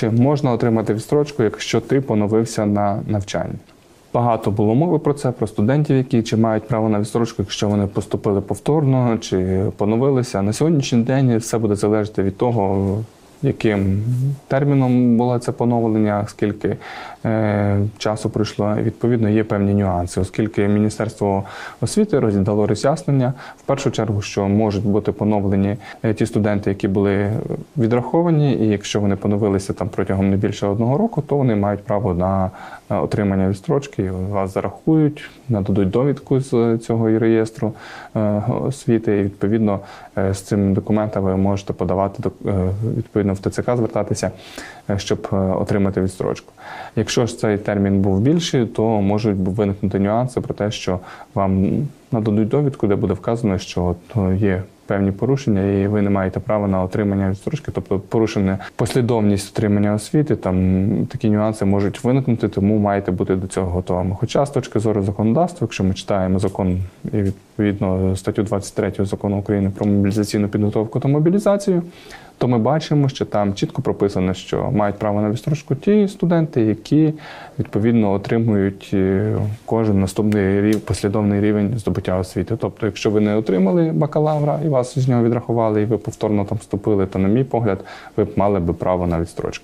чи можна отримати відстрочку, якщо ти поновився на навчання. Багато було мови про це, про студентів, які чи мають право на відстрочку, якщо вони поступили повторно чи поновилися. На сьогоднішній день все буде залежати від того, яким терміном було це поновлення, скільки е, часу пройшло. Відповідно, є певні нюанси, оскільки Міністерство освіти роздало роз'яснення в першу чергу, що можуть бути поновлені е, ті студенти, які були відраховані, і якщо вони поновилися там протягом не більше одного року, то вони мають право на е, отримання відстрочки. Вас зарахують, нададуть довідку з цього реєстру е, освіти. І відповідно е, з цим документом ви можете подавати док- е, відповідно в ТЦК звертатися, е, щоб е, отримати відстрочку. Якщо ж цей термін був більший, то можуть виникнути нюанси про те, що вам нададуть довідку, де буде вказано, що е, є певні порушення, і ви не маєте права на отримання відстрочки, тобто порушена послідовність отримання освіти. Там такі нюанси можуть виникнути, тому маєте бути до цього готовими. Хоча з точки зору законодавства, якщо ми читаємо закон і відповідно статтю 23 закону України про мобілізаційну підготовку та мобілізацію, то ми бачимо, що там чітко прописано, що мають право на відстрочку ті студенти, які відповідно отримують е, кожен наступний рів, послідовний рівень здобуття освіти. Тобто, якщо ви не отримали бакалавра і вас з нього відрахували, і ви повторно там вступили, то, на мій погляд, ви б мали би право на відстрочку.